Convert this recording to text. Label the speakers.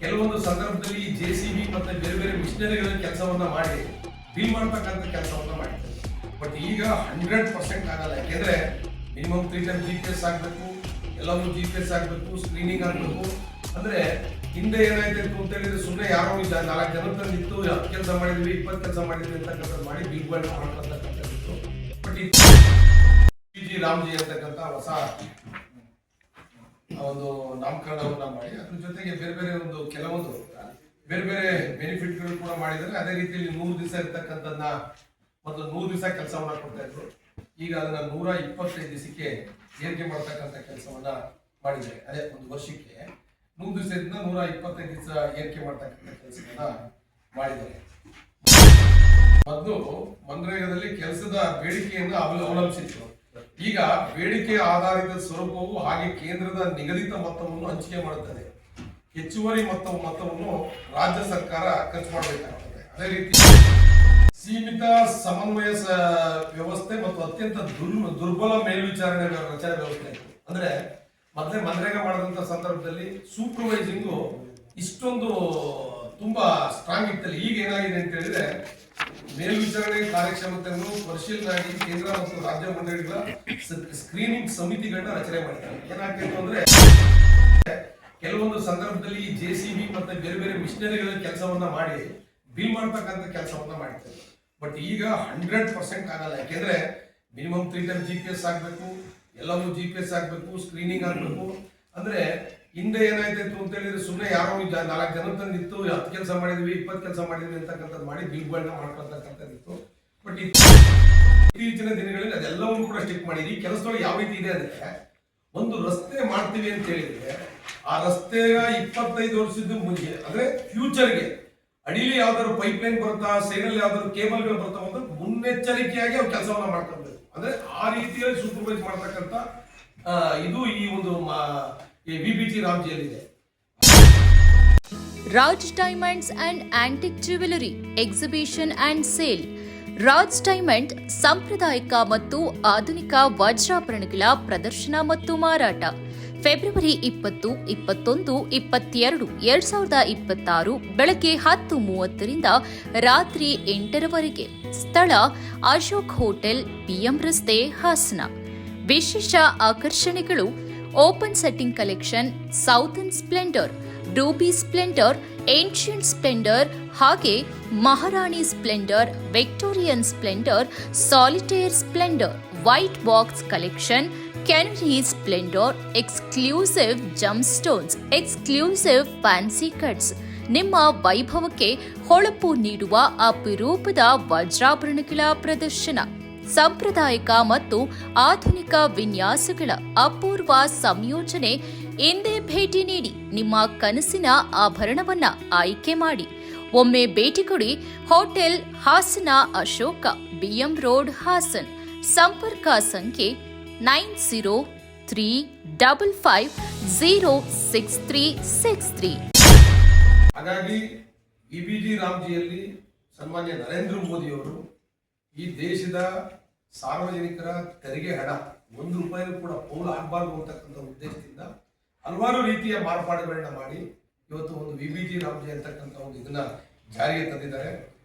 Speaker 1: ಕೆಲವೊಂದು ಸಂದರ್ಭದಲ್ಲಿ J C B ಮತ್ತೆ ಬೇರೆ ಬೇರೆ ಮಿಷನರಿಗಳ ಕೆಲಸವನ್ನ ಮಾಡಿ ಬಿಲ್ ಮಾಡ್ತಕ್ಕಂಥ ಕೆಲಸವನ್ನ ಮಾಡಿದ್ದಾರೆ ಬಟ್ ಈಗ ಹಂಡ್ರೆಡ್ ಪರ್ಸೆಂಟ್ ಆಗಲ್ಲ. ಯಾಕೆಂದ್ರೆ minimum three time G P S ಆಗಬೇಕು ಎಲ್ಲವೂ ಜಿ ಪಿ ಎಸ್ ಆಗಬೇಕು ಸ್ಕ್ರೀನಿಂಗ್ ಆಗಬೇಕು. ಅಂದ್ರೆ ಹಿಂದೆ ಏನಾಯ್ತು ಅಂತ ಹೇಳಿದ್ರೆ ಸುಮ್ಮನೆ ಯಾರೋ ಇದ್ದ ನಾಲ್ಕು ಜನ ತಂದಿತ್ತು ಹತ್ತು ಕೆಲಸ ಮಾಡಿದ್ವಿ, ಇಪ್ಪತ್ತು ಕೆಲಸ ಮಾಡಿದ್ವಿ ಅಂತಕ್ಕಂಥದ್ದು ಮಾಡಿ ಬಿಲ್ ಗಳನ್ನ ಮಾಡ್ಕೊಳ್ತಕ್ಕಂಥದ್ದು ಬಟ್ ಜಿ ರಾಮ್ಜಿ ಅಂತಕ್ಕಂಥ ಹೊಸ ಒಂದು ನಾಮಕರಣವನ್ನ ಮಾಡಿ, ಅದ್ರ ಜೊತೆಗೆ ಬೇರೆ ಬೇರೆ ಒಂದು ಕೆಲವೊಂದು, ಬೇರೆ ಬೇರೆ ಬೆನಿಫಿಟ್ಗಳು ಕೂಡ ಮಾಡಿದ್ದಾರೆ. ಅದೇ ರೀತಿಯಲ್ಲಿ ನೂರು ದಿವಸ ಇರ್ತಕ್ಕಂಥದ್ದನ್ನ ಮೊದಲು ನೂರು ದಿವಸ ಕೆಲಸವನ್ನ ಕೊಡ್ತಾ ಇದ್ರು. ಈಗ ಅದನ್ನ ನೂರ ಇಪ್ಪತ್ತೈದು ದಿವಸಕ್ಕೆ ಏರಿಕೆ ಮಾಡ್ತಕ್ಕಂಥ ಕೆಲಸವನ್ನ ಮಾಡಿದ್ದಾರೆ. ಅದೇ ಒಂದು ವರ್ಷಕ್ಕೆ ನೂರು ದಿವಸದಿಂದ ನೂರ ಇಪ್ಪತ್ತೈದು ದಿವಸ ಏರಿಕೆ ಮಾಡ್ತಕ್ಕಂಥ ಕೆಲಸವನ್ನ ಮಾಡಿದ್ದಾರೆ. ಮೊದಲು ಮನ್ರೇಗಾದಲ್ಲಿ ಕೆಲಸದ ಬೇಡಿಕೆಯನ್ನು ಅವಲ, ಅವಲಂಬಿಸಿತ್ತು. ಈಗ ಬೇಡಿಕೆ ಆಧಾರಿತ ಸ್ವರೂಪವು ಹಾಗೆ ಕೇಂದ್ರದ ನಿಗದಿತ ಮೊತ್ತವನ್ನು ಹಂಚಿಕೆ ಮಾಡುತ್ತದೆ. ಹೆಚ್ಚುವರಿ ಮೊತ್ತ, ಮೊತ್ತವನ್ನು ರಾಜ್ಯ ಸರ್ಕಾರ ಖರ್ಚು ಮಾಡಬೇಕಾಗುತ್ತದೆ ಅದೇ ರೀತಿ ಸೀಮಿತ ಸಮನ್ವಯ ವ್ಯವಸ್ಥೆ ಮತ್ತು ಅತ್ಯಂತ ದುರ್, ದುರ್ಬಲ ಮೇಲ್ವಿಚಾರಣೆ ರಚನೆ ವ್ಯವಸ್ಥೆ ಅಂದ್ರೆ ಮೊದಲೇ ಮನ್ರೇಗಾ ಮಾಡಿದಂತ ಸಂದರ್ಭದಲ್ಲಿ ಸೂಪರ್ವೈಸಿಂಗು ಇಷ್ಟೊಂದು ತುಂಬಾ ಸ್ಟ್ರಾಂಗ್ ಇತ್ತಲ್ಲ. ಈಗ ಏನಾಗಿದೆ ಅಂತ ಹೇಳಿದ್ರೆ ಮೇಲ್ವಿಚಾರಣೆ ಕಾರ್ಯಕ್ಷಮತೆಯನ್ನು ಪರಿಶೀಲನೆ ಆಗಿ ಕೇಂದ್ರ ಮತ್ತು ರಾಜ್ಯ ಮಂಡಳಿಗಳ ಸ್ಕ್ರೀನಿಂಗ್ ಸಮಿತಿಗಳನ್ನ ರಚನೆ ಮಾಡ್ತಾರೆ ಏನಾಗ್ತಿತ್ತು ಅಂದ್ರೆ, ಕೆಲವೊಂದು ಸಂದರ್ಭದಲ್ಲಿ ಜೆ ಸಿ ಬಿ ಮತ್ತೆ ಬೇರೆ ಬೇರೆ ಮಿಷನರಿಗಳ ಕೆಲಸವನ್ನ ಮಾಡಿ ಬಿಲ್ ಮಾಡ್ತಕ್ಕಂಥ ಕೆಲಸವನ್ನ ಮಾಡಿದ್ದಾರೆ. ಬಟ್ ಈಗ ಹಂಡ್ರೆಡ್ ಪರ್ಸೆಂಟ್ ಆಗಲ್ಲ. ಯಾಕೆಂದ್ರೆ minimum three time G P S ಆಗಬೇಕು, ಎಲ್ಲವೂ ಜಿ ಪಿ ಎಸ್ ಆಗಬೇಕು ಸ್ಕ್ರೀನಿಂಗ್ ಆಗಬೇಕು. ಅಂದ್ರೆ ಹಿಂದೆ ಏನಾಯ್ತು ಅಂತ ಹೇಳಿದ್ರೆ ಸುಮ್ಮನೆ ಯಾರೋ ನಾಲ್ಕು ಜನ ತಂದಿತ್ತು, ಹತ್ತು ಕೆಲಸ ಮಾಡಿದ್ವಿ, ಇಪ್ಪತ್ತು ಕೆಲಸ ಮಾಡಿದ್ವಿ ಅಂತಕ್ಕಂಥದ್ದು ಮಾಡಿ ಬಿಲ್ಗಳನ್ನ ಮಾಡ್ಕೊಳ್ತಕ್ಕಂಥದ್ದಿತ್ತು. ಬಟ್ ಇತ್ತೀಚಿನ ದಿನಗಳಲ್ಲಿ ಅದೆಲ್ಲವನ್ನೂ ಕೂಡ ಸ್ಟಿಕ್ ಮಾಡಿದ್ವಿ ಕೆಲಸದೊಳಗೆ ಯಾವ ರೀತಿ ಇದೆ ಅಂದ್ರೆ, ಒಂದು ರಸ್ತೆ ಮಾಡ್ತೀವಿ ಅಂತ ಹೇಳಿದ್ರೆ, ಆ ರಸ್ತೆ ಇಪ್ಪತ್ತೈದು ವರ್ಷದ ಮುಂಚೆ, ಅಂದ್ರೆ ಫ್ಯೂಚರ್ಗೆ ಅಡಿಲಿ ಯಾವ್ದಾದ್ರು ಪೈಪ್ ಲೈನ್ ಬರುತ್ತಾ ಸೈಡಲ್ಲಿ ಯಾವ್ದಾದ್ರು ಕೇಬಲ್ಗಳು ಬರ್ತಾವ ಅಂತ ಮುನ್ನೆಚ್ಚರಿಕೆಯಾಗಿ ಅವ್ರು ಕೆಲಸವನ್ನ ಮಾಡ್ಕೊಬೇಕು ಅಂದ್ರೆ ಆ ರೀತಿಯಲ್ಲಿ ಸೂಪರ್ವೈಸ್ ಮಾಡ್ತಕ್ಕಂಥ ಇದು ಈ ಒಂದು
Speaker 2: Raj diamonds and antique jewellery exhibition and sale. Raj diamond ಸಾಂಪ್ರದಾಯಿಕ ಮತ್ತು ಆಧುನಿಕ ವಜ್ರಾಭರಣಗಳ ಪ್ರದರ್ಶನ ಮತ್ತು ಮಾರಾಟ. ಫೆಬ್ರವರಿ ಇಪ್ಪತ್ತು, ಇಪ್ಪತ್ತೊಂದು, ಇಪ್ಪತ್ತೆರಡು, ಎರಡ್ ಸಾವಿರದ ಇಪ್ಪತ್ತಾರು ಬೆಳಗ್ಗೆ ಹತ್ತು ಮೂವತ್ತರಿಂದ ರಾತ್ರಿ ಎಂಟರವರೆಗೆ. ಸ್ಥಳ ಅಶೋಕ್ ಹೋಟೆಲ್, ಬಿಎಂ ರಸ್ತೆ, ಹಾಸನ. ವಿಶೇಷ ಆಕರ್ಷಣೆಗಳು open setting collection, southern splendour, ruby splendour, ancient splendour ಹಾಗೆ Maharani splendour, Victorian splendour, solitaire splendour, white box collection, canary splendour, exclusive jump stones exclusive fancy cuts. ನಿಮ್ಮ ವೈಭವಕ್ಕೆ ಹೊಳಪು ನೀಡುವ ಅಪರೂಪದ ವಜ್ರಾಭರಣಗಳ ಪ್ರದರ್ಶನ. ಸಾಂಪ್ರದಾಯಿಕ ಮತ್ತು ಆಧುನಿಕ ವಿನ್ಯಾಸಗಳ ಅಪೂರ್ವ ಸಂಯೋಜನೆ ಎಂದೇ ಭೇಟಿ ನೀಡಿ ನಿಮ್ಮ ಕನಸಿನ ಆಭರಣವನ್ನ ಆಯ್ಕೆ ಮಾಡಿ. ಒಮ್ಮೆ ಭೇಟಿ ಕೊಡಿ hotel Hassan Ashoka, BM road Hassan. ಸಂಪರ್ಕ ಸಂಖ್ಯೆ nine zero three double five zero six three six three.
Speaker 1: ಹಾಗಾಗಿ ಇ ಬಿ ಜಿ ರಾಮ್ಜಿಯಲ್ಲಿ ಸನ್ಮಾನ್ಯ ನರೇಂದ್ರ ಮೋದಿಯವರು ಈ ದೇಶದ ಸಾರ್ವಜನಿಕರ ತೆರಿಗೆ ಹಣ ಒಂದು ರೂಪಾಯಿನೂ ಕೂಡ ಪೌಲ್ ಆಗಬಾರ್ದು ಅಂತಕ್ಕಂಥ ಉದ್ದೇಶದಿಂದ ಹಲವಾರು ರೀತಿಯ ಮಾರ್ಪಾಡುಗಳನ್ನ ಮಾಡಿ ಇವತ್ತು ಒಂದು ವಿ ಬಿ ಜಿ ಅಂತಕ್ಕಂಥ ಒಂದು ಇದನ್ನ ಜಾರಿಗೆ ತಂದಿದ್ದಾರೆ.